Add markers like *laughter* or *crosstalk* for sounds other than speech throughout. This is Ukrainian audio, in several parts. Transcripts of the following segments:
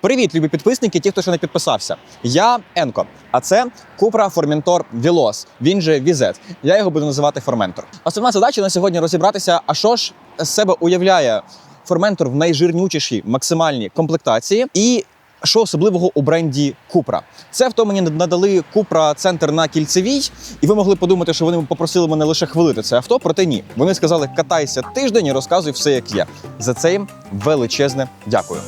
Привіт, любі підписники, ті, хто ще не підписався. Я Енко, а це Купра Форментор Вілос, він же Візет. Я його буду називати Форментор. Основна задача на сьогодні розібратися, а що ж з себе уявляє Форментор в найжирнючішій максимальній комплектації і. Що особливого у бренді Купра? Це авто мені надали Купра центр на кільцевій, і ви могли подумати, що вони попросили мене лише хвилити це авто. Проте ні. Вони сказали, катайся тиждень і розказуй все, як є. За це їм величезне дякую.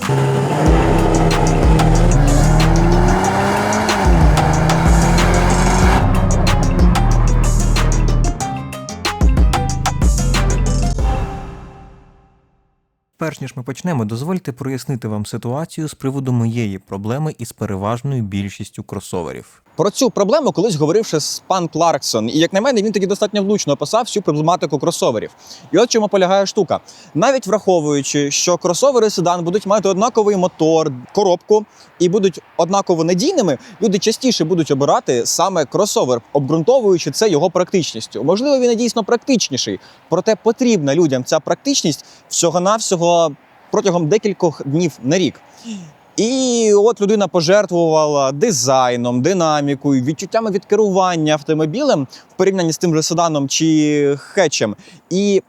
Перш ніж ми почнемо, дозвольте прояснити вам ситуацію з приводу моєї проблеми із переважною більшістю кросоверів. Про цю проблему колись говорив ще з пан Кларксон, і як на мене, він тоді достатньо влучно описав всю проблематику кросоверів. І от чому полягає штука. Навіть враховуючи, що кросовери седан будуть мати однаковий мотор, коробку і будуть однаково надійними, люди частіше будуть обирати саме кросовер, обґрунтовуючи це його практичністю. Можливо, він і дійсно практичніший, проте потрібна людям ця практичність всього-навсього протягом декількох днів на рік. І от людина пожертвувала дизайном, динамікою, відчуттями від керування автомобілем в порівнянні з тим же седаном чи хетчем. І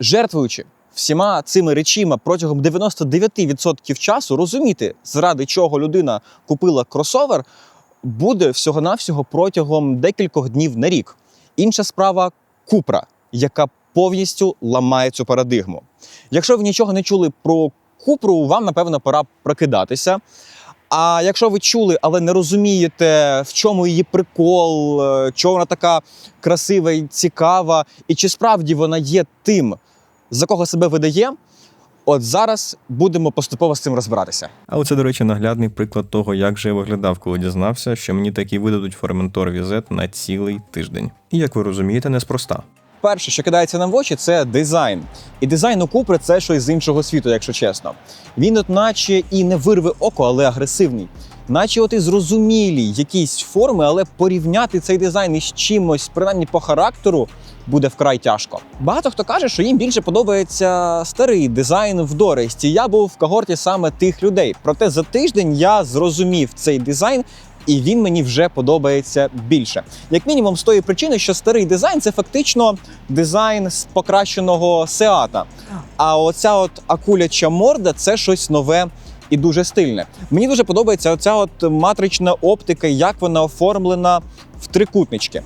жертвуючи всіма цими речима протягом 99% часу, розуміти, заради чого людина купила кросовер, буде всього-навсього протягом декількох днів на рік. Інша справа Купра, яка повністю ламає цю парадигму. Якщо ви нічого не чули про Купру, вам напевно пора прокидатися. А якщо ви чули, але не розумієте, в чому її прикол, е, чого вона така красива і цікава, і чи справді вона є тим, за кого себе видає, от зараз будемо поступово з цим розбиратися. А оце, до речі, наглядний приклад того, як же я виглядав, коли дізнався, що мені таки видадуть Форментор Візет на цілий тиждень. І як ви розумієте, неспроста. Перше, що кидається нам в очі, це дизайн. І дизайн у Купри це щось з іншого світу, якщо чесно. Він, от наче і не вирве око, але агресивний. Наче от і зрозумілі якісь форми, але порівняти цей дизайн із чимось, принаймні по характеру, буде вкрай тяжко. Багато хто каже, що їм більше подобається старий дизайн в Доресті. Я був в когорті саме тих людей. Проте за тиждень я зрозумів цей дизайн. І він мені вже подобається більше. Як мінімум, з тої причини, що старий дизайн це фактично дизайн з покращеного сеата. А оця от акуляча морда це щось нове і дуже стильне. Мені дуже подобається оця от матрична оптика, як вона оформлена в трикутнички.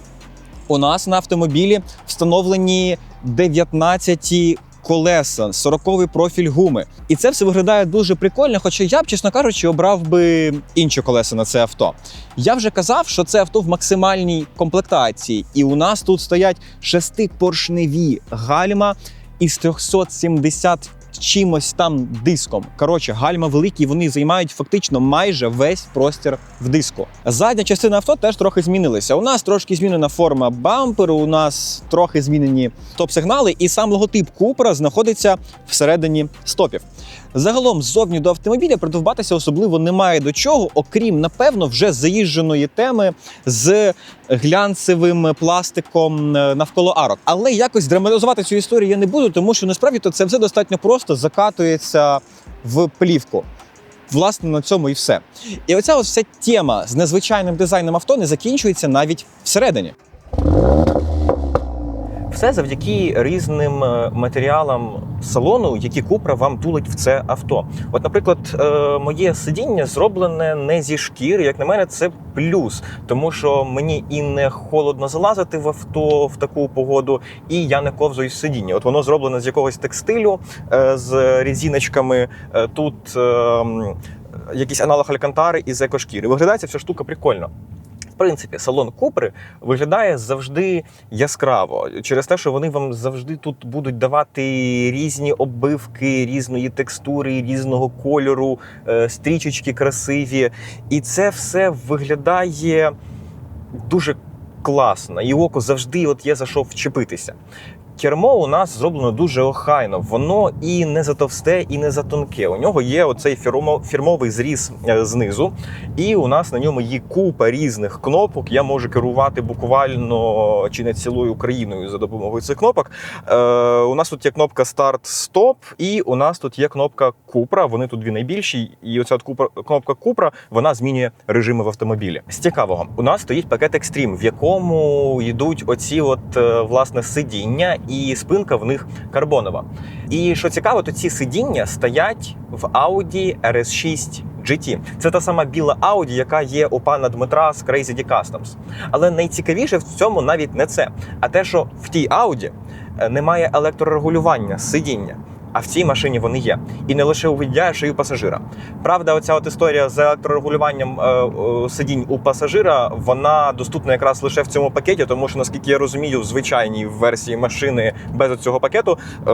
У нас на автомобілі встановлені 19 колеса, 40-й профіль гуми. І це все виглядає дуже прикольно. Хоча я б, чесно кажучи, обрав би інші колеса на це авто. Я вже казав, що це авто в максимальній комплектації, і у нас тут стоять шестипоршневі гальма із 370 чимось там диском. Коротше, гальма великі, вони займають фактично майже весь простір в диску. Задня частина авто теж трохи змінилася. У нас трошки змінена форма бамперу, у нас трохи змінені топ-сигнали, і сам логотип Купера знаходиться всередині стопів. Загалом, ззовні до автомобіля придовбатися особливо немає до чого, окрім, напевно, вже заїждженої теми з глянцевим пластиком е, навколо арок. Але якось драматизувати цю історію я не буду, тому що насправді то це все достатньо просто закатується в плівку. Власне, на цьому і все. І оця ось вся тема з незвичайним дизайном авто не закінчується навіть всередині. Все завдяки різним е, матеріалам салону, які Купра вам тулить в це авто. От, наприклад, е, моє сидіння зроблене не зі шкіри. Як на мене, це плюс, тому що мені і не холодно залазити в авто в таку погоду, і я не ковзую сидіння. От воно зроблене з якогось текстилю е, з різіночками. Тут е, якийсь аналог алькантари із екошкіри. Виглядає ця вся штука прикольно. Принципі, салон Купри виглядає завжди яскраво через те, що вони вам завжди тут будуть давати різні оббивки, різної текстури, різного кольору, е, стрічечки красиві. І це все виглядає дуже класно. І око завжди от є за що вчепитися. Кермо у нас зроблено дуже охайно. Воно і не затовсте, і не затонке. У нього є оцей фірмо- фірмовий зріз е, знизу, і у нас на ньому є купа різних кнопок. Я можу керувати буквально чи не цілою Україною за допомогою цих кнопок. Е, у нас тут є кнопка старт-стоп, і у нас тут є кнопка Купра. Вони тут дві найбільші. І оця кнопка Купра вона змінює режими в автомобілі. З цікавого, у нас стоїть пакет Extreme, в якому йдуть оці от е, власне сидіння, і спинка в них карбонова. І що цікаво, то ці сидіння стоять в Audi RS6 GT. Це та сама біла Audi, яка є у пана Дмитра з Crazy D Customs. Але найцікавіше в цьому навіть не це, а те, що в тій Audi е, немає електрорегулювання сидіння. А в цій машині вони є. І не лише у водія, а й у пасажира. Правда, оця от історія з електрорегулюванням е, сидінь у пасажира, вона доступна якраз лише в цьому пакеті, тому що, наскільки я розумію, в звичайній версії машини без цього пакету е,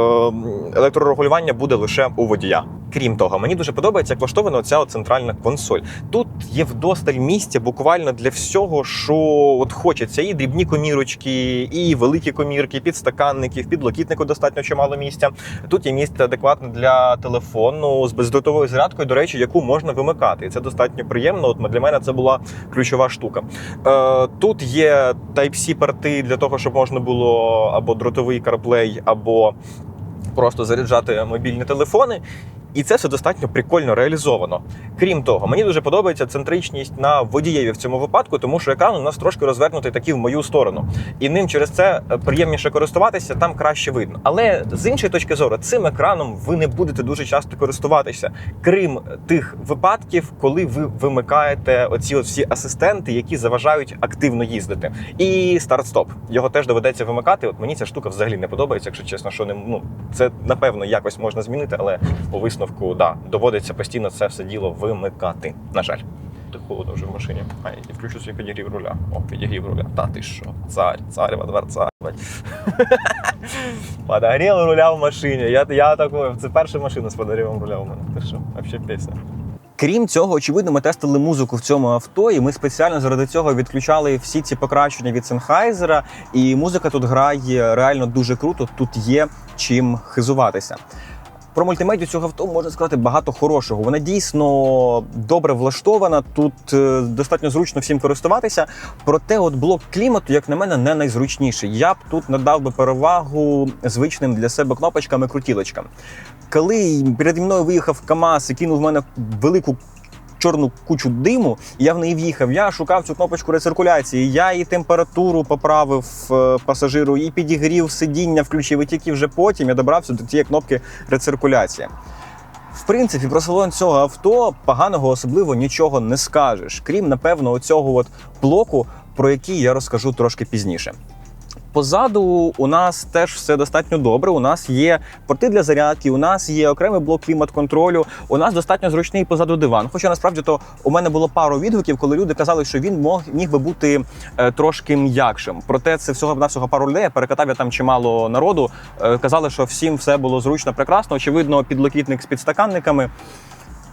електрорегулювання буде лише у водія. Крім того, мені дуже подобається, як влаштована ця центральна консоль. Тут є вдосталь місця буквально для всього, що от хочеться. І дрібні комірочки, і великі комірки, підстаканники, в підлокітнику достатньо чимало місця. Тут є місце адекватне для телефону з бездротовою зарядкою, до речі, яку можна вимикати. І це достатньо приємно. От для мене це була ключова штука. Е, тут є Type-C порти для того, щоб можна було або дротовий CarPlay, або просто заряджати мобільні телефони. І це все достатньо прикольно реалізовано. Крім того, мені дуже подобається центричність на водієві в цьому випадку, тому що екран у нас трошки розвернутий таки в мою сторону. І ним через це е, приємніше користуватися, там краще видно. Але з іншої точки зору, цим екраном ви не будете дуже часто користуватися, крім тих випадків, коли ви вимикаєте оці всі асистенти, які заважають активно їздити. І старт-стоп. Його теж доведеться вимикати. От мені ця штука взагалі не подобається, якщо чесно, що не ну це напевно якось можна змінити, але по висновку да, доводиться постійно це все діло вимикати. На жаль. Так холодно вже в машині. А, і включу свій підігрів руля. О, підігрів руля. Та ти що? Царь, царь во дворця. блядь. *laughs* Подогрів руля в машині. Я, я такой, це перша машина з подогрівом руля у мене. Ти що? Вообще пісня. Крім цього, очевидно, ми тестили музику в цьому авто, і ми спеціально заради цього відключали всі ці покращення від Sennheiser, І музика тут грає реально дуже круто. Тут є чим хизуватися. Про мультимедію цього авто можна сказати багато хорошого. Вона дійсно добре влаштована. Тут е, достатньо зручно всім користуватися. Проте, от блок клімату, як на мене, не найзручніший. Я б тут надав би перевагу звичним для себе кнопочкам і крутілочкам. Коли переді мною виїхав КАМАЗ і кинув в мене велику чорну кучу диму, і я в неї в'їхав. Я шукав цю кнопочку рециркуляції. Я і температуру поправив е, пасажиру, і підігрів сидіння, включив і тільки вже потім я добрався до цієї кнопки рециркуляція. В принципі, про салон цього авто поганого особливо нічого не скажеш, крім напевно оцього блоку, про який я розкажу трошки пізніше. Позаду у нас теж все достатньо добре. У нас є порти для зарядки, у нас є окремий блок клімат-контролю. У нас достатньо зручний позаду диван. Хоча насправді то у мене було пару відгуків, коли люди казали, що він мог міг би бути е, трошки м'якшим. Проте це всього навсього пару людей. Я перекатав я там чимало народу. Е, казали, що всім все було зручно, прекрасно. Очевидно, підлокітник з підстаканниками.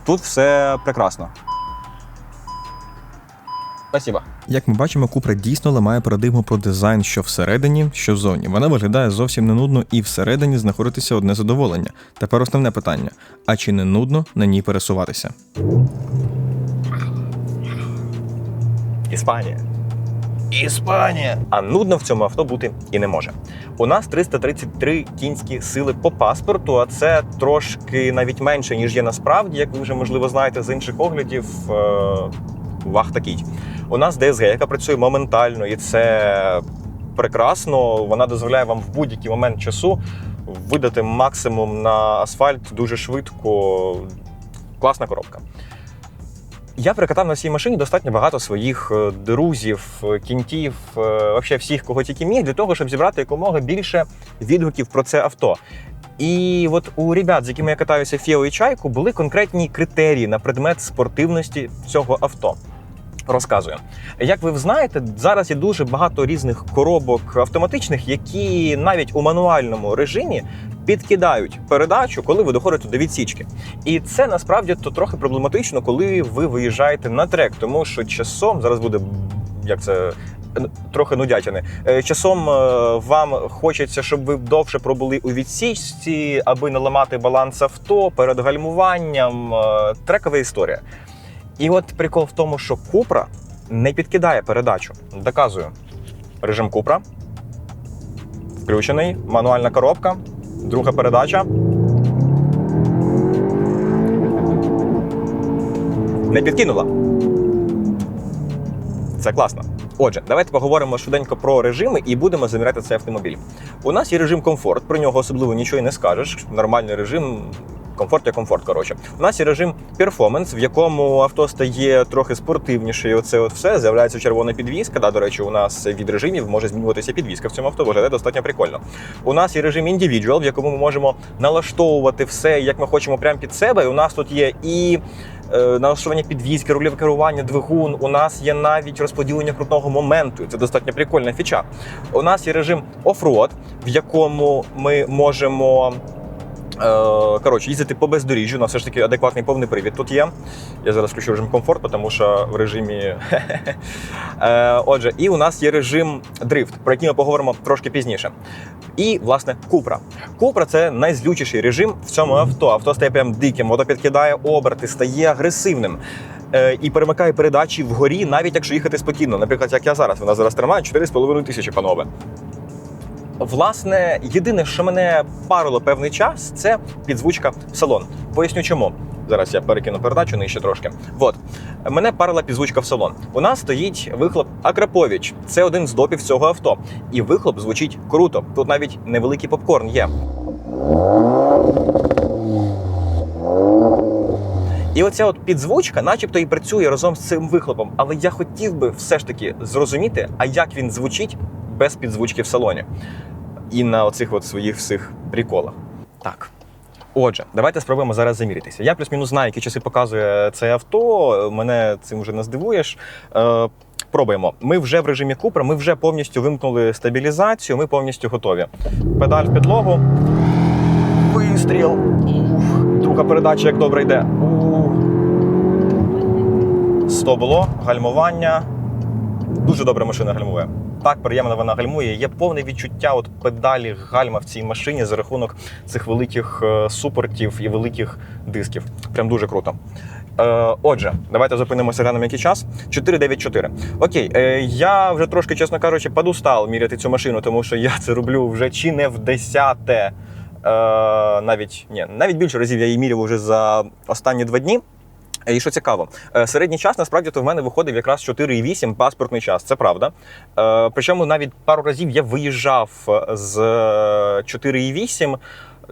Тут все прекрасно. Спасибо. Як ми бачимо, Купра дійсно ламає парадигму про дизайн, що всередині, що ззовні. Вона виглядає зовсім не нудно і всередині знаходитися одне задоволення. Тепер основне питання: а чи не нудно на ній пересуватися? Іспанія. Іспанія! А нудно в цьому авто бути і не може. У нас 333 кінські сили по паспорту, а це трошки навіть менше, ніж є насправді, як ви вже можливо знаєте з інших оглядів. Вах такий. У нас ДСГ, яка працює моментально, і це прекрасно. Вона дозволяє вам в будь-який момент часу видати максимум на асфальт дуже швидко. Класна коробка. Я перекатав на цій машині достатньо багато своїх е, друзів, е, кінтів, е, взагалі всіх, кого тільки міг, для того, щоб зібрати якомога більше відгуків про це авто. І от у ребят, з якими я катаюся Фіо і Чайку, були конкретні критерії на предмет спортивності цього авто. Розказую, як ви знаєте, зараз є дуже багато різних коробок автоматичних, які навіть у мануальному режимі підкидають передачу, коли ви доходите до відсічки. І це насправді то трохи проблематично, коли ви виїжджаєте на трек, тому що часом зараз буде як це трохи нудятини. Е, Часом е, вам хочеться, щоб ви довше пробули у відсічці, аби не ламати баланс авто перед гальмуванням. Е, Трекова історія. І от прикол в тому, що Купра не підкидає передачу. Доказую. Режим Купра. Включений, мануальна коробка, друга передача. Не підкинула. Це класно. Отже, давайте поговоримо швиденько про режими і будемо заміряти цей автомобіль. У нас є режим комфорт, про нього особливо нічого не скажеш. Нормальний режим. Комфорт є комфорт, коротше. У нас є режим перформанс, в якому авто стає трохи спортивніше. І оце от все з'являється червона підвізка. Да, до речі, у нас від режимів може змінюватися підвізка в цьому авто. Виглядає достатньо прикольно. У нас є режим індивідуал, в якому ми можемо налаштовувати все, як ми хочемо, прямо під себе. І у нас тут є і налаштування підвізки, рульове керування, двигун. У нас є навіть розподілення крутного моменту. Це достатньо прикольна фіча. У нас є режим офроад, в якому ми можемо. Е, Коротше, їздити по бездоріжжю, у нас все ж таки адекватний повний привід тут є. Я зараз включу режим комфорт, тому що в режимі. *laughs* Е, Отже, і у нас є режим дрифт, про який ми поговоримо трошки пізніше. І, власне, Купра. Купра це найзлючіший режим в цьому авто. Авто стає прям диким, воно підкидає оберти, стає агресивним. Е, І перемикає передачі вгорі, навіть якщо їхати спокійно. Наприклад, як я зараз, вона зараз тримає 4,5 тисячі, панове. Власне, єдине, що мене парило певний час, це підзвучка в салон. Поясню чому. Зараз я перекину передачу нижче трошки. От мене парила підзвучка в салон. У нас стоїть вихлоп Акрапович. Це один з допів цього авто. І вихлоп звучить круто. Тут навіть невеликий попкорн є. І оця от підзвучка, начебто, і працює разом з цим вихлопом. Але я хотів би все ж таки зрозуміти, а як він звучить без підзвучки в салоні. І на оцих от своїх всіх приколах. Так. Отже, давайте спробуємо зараз заміритися. Я плюс-мінус знаю, які часи показує це авто. Мене цим вже не здивуєш. Е, пробуємо. Ми вже в режимі Купра, ми вже повністю вимкнули стабілізацію, ми повністю готові. Педаль в підлогу. Вистріл. Друга передача, як добре йде. Ух. Стобло, гальмування. Дуже добре машина гальмує. Так приємно вона гальмує. Є повне відчуття от педалі гальма в цій машині за рахунок цих великих е, супортів і великих дисків. Прям дуже круто. Е, отже, давайте зупинимося глянемо, який час. 494. Окей, е, я вже трошки, чесно кажучи, подустав міряти цю машину, тому що я це роблю вже чи не в десяте. Навіть ні, навіть більше разів я її міряв вже за останні два дні. І що цікаво, е, середній час насправді то в мене виходив якраз 4,8 паспортний час. Це правда. Е, Причому навіть пару разів я виїжджав з 4,8.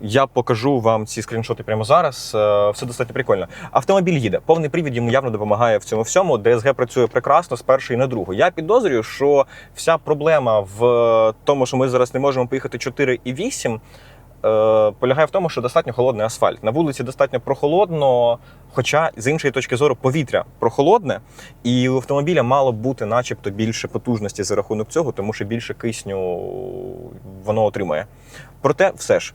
Я покажу вам ці скріншоти прямо зараз. Е, Все достатньо прикольно. Автомобіль їде. Повний привід йому явно допомагає в цьому всьому. ДСГ працює прекрасно з першої на другу. Я підозрюю, що вся проблема в тому, що ми зараз не можемо поїхати 4,8, е, полягає в тому, що достатньо холодний асфальт. На вулиці достатньо прохолодно, хоча з іншої точки зору повітря прохолодне, і у автомобіля мало бути, начебто, більше потужності за рахунок цього, тому що більше кисню воно отримує. Проте, все ж.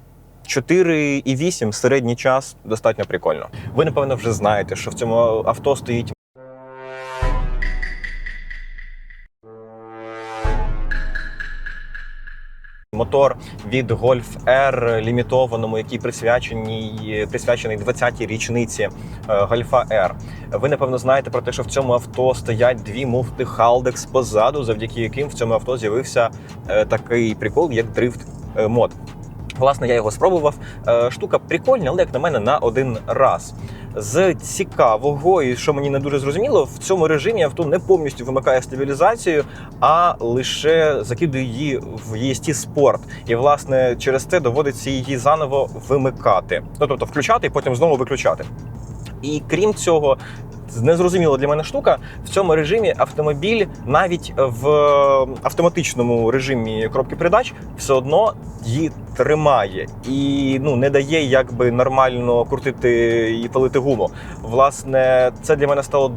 4,8 середній час достатньо прикольно. Ви напевно вже знаєте, що в цьому авто стоїть Мотор від Golf R лімітованому, який присвячений, присвячений 20-й річниці Golf Гольфа R. Ви напевно знаєте про те, що в цьому авто стоять дві муфти Haldex позаду, завдяки яким в цьому авто з'явився е, такий прикол, як дрифт е, мод. Власне, я його спробував. Е, Штука прикольна, але як на мене, на один раз. З цікавого, і що мені не дуже зрозуміло, в цьому режимі авто не повністю вимикає стабілізацію, а лише закидує її в EST Sport. І, власне, через це доводиться її заново вимикати. Ну, тобто включати і потім знову виключати. І крім цього, незрозуміла для мене штука. В цьому режимі автомобіль навіть в автоматичному режимі коробки передач все одно її тримає і ну не дає якби нормально крутити і палити гуму. Власне, це для мене стало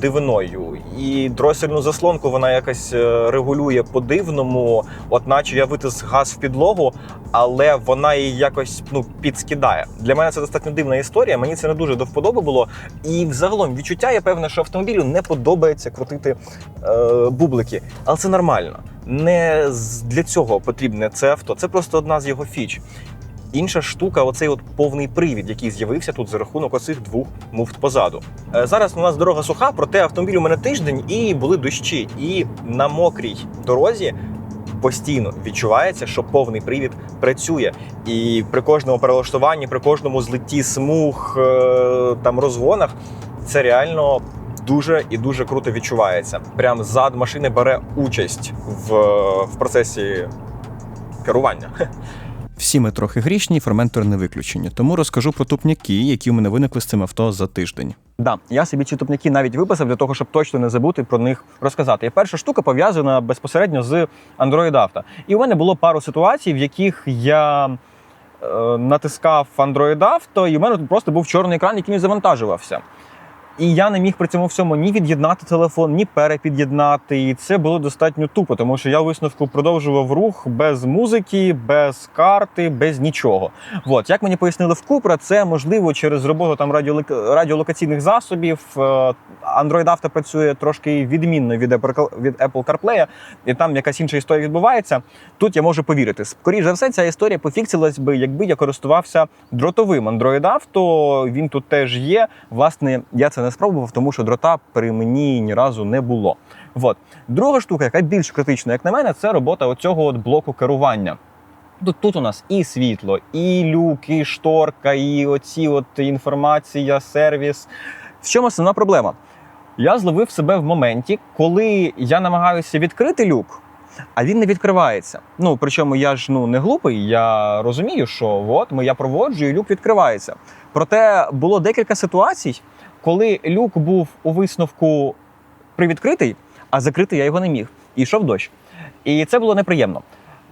дивиною. І дросельну заслонку вона якось е, регулює по-дивному, от наче я витис газ в підлогу, але вона її якось ну підскидає. Для мене це достатньо дивна історія. Мені це не дуже до вподоби було. І взагалом відчуття є певне, що автомобілю не подобається крутити е, бублики, але це нормально. Не для цього потрібне це авто. Це просто одна з його фіч. Інша штука, оцей от повний привід, який з'явився тут за рахунок оцих двох муфт позаду. Е, Зараз у нас дорога суха, проте автомобіль у мене тиждень і були дощі. І на мокрій дорозі постійно відчувається, що повний привід працює. І при кожному перелаштуванні, при кожному злитті смуг, е, там розгонах, це реально. Дуже і дуже круто відчувається. Прям зад машини бере участь в, в процесі керування. *laughs* Всі ми трохи грішні, ферментор не виключення. Тому розкажу про тупняки, які у мене виникли з цим авто за тиждень. Да, я собі ці тупняки навіть виписав для того, щоб точно не забути про них розказати. І перша штука пов'язана безпосередньо з Android Auto. І у мене було пару ситуацій, в яких я е, натискав Android Auto, і у мене тут просто був чорний екран, який не завантажувався. І я не міг при цьому всьому ні від'єднати телефон, ні перепід'єднати. І це було достатньо тупо, тому що я висновку продовжував рух без музики, без карти, без нічого. От як мені пояснили в Купра, це можливо через роботу там радіолок- радіолокаційних засобів. Е, Android Auto працює трошки відмінно від Apple CarPlay, і там якась інша історія відбувається. Тут я можу повірити. Скоріше за все, ця історія пофіксилась би, якби я користувався дротовим Android Auto. Він тут теж є. Власне, я це не спробував, тому що дрота при мені ні разу не було. От. Друга штука, яка більш критична, як на мене, це робота оцього от блоку керування. Тут, тут у нас і світло, і люк, і шторка, і оці от інформація, сервіс. В чому основна проблема? Я зловив себе в моменті, коли я намагаюся відкрити люк, а він не відкривається. Ну причому я ж ну не глупий, я розумію, що от я проводжу, і люк відкривається. Проте було декілька ситуацій, коли люк був у висновку привідкритий, а закрити я його не міг. І йшов дощ. І це було неприємно.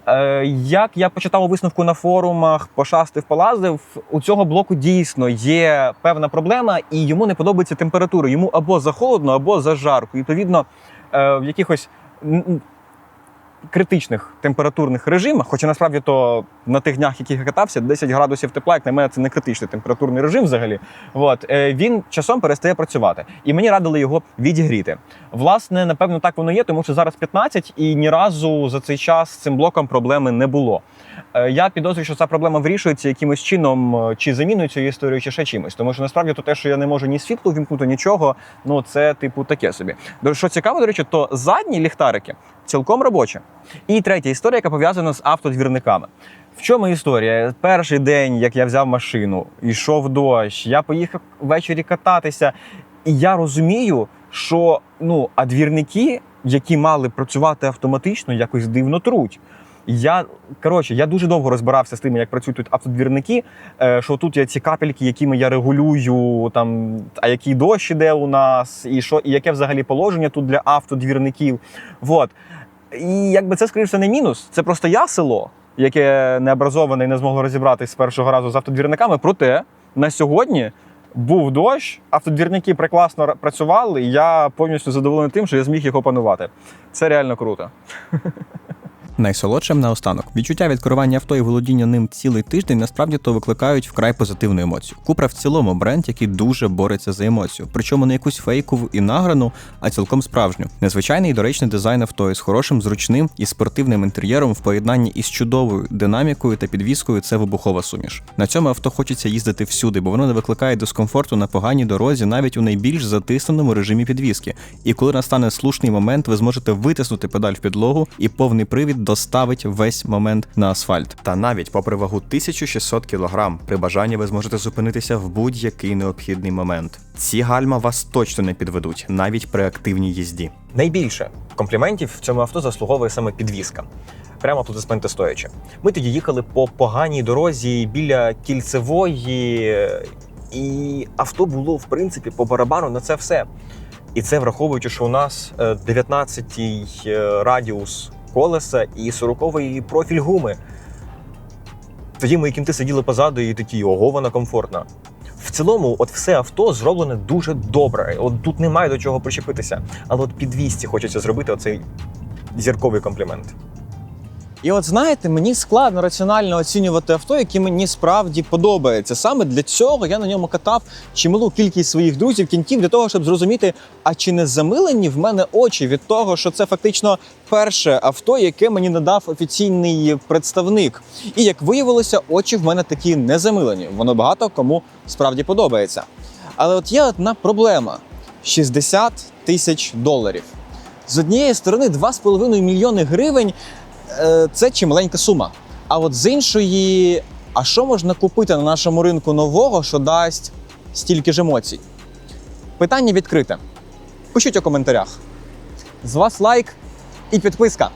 Е, Як я почитав у висновку на форумах, пошастив, полазив, у цього блоку дійсно є певна проблема, і йому не подобається температура. Йому або за холодно, або за жарко. І відповідно е, в якихось критичних температурних режимах, хоча насправді то на тих днях, яких я катався, 10 градусів тепла, як на мене, це не критичний температурний режим взагалі. От е, він часом перестає працювати, і мені радили його відігріти. Власне, напевно, так воно є, тому що зараз 15, і ні разу за цей час з цим блоком проблеми не було. Е, Я підозрюю, що ця проблема вирішується якимось чином, е, чи заміною цієї історії, чи ще чимось. Тому що насправді то те, що я не можу ні світло вімкнути, нічого, ну це типу таке собі. До що цікаво, до речі, то задні ліхтарики цілком робочі. І третя історія, яка пов'язана з автодвірниками. В чому історія? Перший день, як я взяв машину, йшов дощ, я поїхав ввечері кататися, і я розумію, що ну, а двірники, які мали працювати автоматично, якось дивно труть. Я коротше, я дуже довго розбирався з тим, як працюють тут автодвірники. е, Що тут є ці капельки, якими я регулюю, там а який дощ іде у нас, і що, і яке взагалі положення тут для автодвірників. Вот. І якби це, скоріше, не мінус. Це просто я село, яке не образоване і не змогло розібратись з першого разу з автодвірниками. Проте на сьогодні був дощ, автодвірники прекрасно працювали, і я повністю задоволений тим, що я зміг їх опанувати. Це реально круто. Найсолодшим наостанок. Відчуття від керування авто і володіння ним цілий тиждень насправді то викликають вкрай позитивну емоцію. Купра в цілому бренд, який дуже бореться за емоцію, причому не якусь фейкову і награну, а цілком справжню. Незвичайний і доречний дизайн авто із хорошим, зручним і спортивним інтер'єром в поєднанні із чудовою динамікою та підвіскою це вибухова суміш. На цьому авто хочеться їздити всюди, бо воно не викликає дискомфорту на поганій дорозі, навіть у найбільш затисненому режимі підвіски. І коли настане слушний момент, ви зможете витиснути педаль в підлогу, і повний привід доставить весь момент на асфальт. Та навіть попри вагу 1600 кг, при бажанні ви зможете зупинитися в будь-який необхідний момент. Ці гальма вас точно не підведуть, навіть при активній їзді. Найбільше компліментів в цьому авто заслуговує саме підвізка. Прямо тут спинте стоячи. Ми тоді їхали по поганій дорозі біля кільцевої, і авто було в принципі по барабану на це все. І це враховуючи, що у нас 19-й е, радіус колеса і 40-й профіль гуми. Тоді мої кінти сиділи позаду і такі, ого, вона комфортна. В цілому, от все авто зроблене дуже добре. От тут немає до чого причепитися. Але от під 200 хочеться зробити оцей зірковий комплімент. І от знаєте, мені складно раціонально оцінювати авто, яке мені справді подобається. Саме для цього я на ньому катав чималу кількість своїх друзів, кінтів для того, щоб зрозуміти, а чи не замилені в мене очі від того, що це фактично перше авто, яке мені надав офіційний представник. І як виявилося, очі в мене такі не замилені. Воно багато кому справді подобається. Але от є одна проблема: 60 тисяч доларів. З однієї сторони, 2,5 мільйони гривень це чималенька сума. А от з іншої, а що можна купити на нашому ринку нового, що дасть стільки ж емоцій? Питання відкрите. Пишіть у коментарях. З вас лайк і підписка.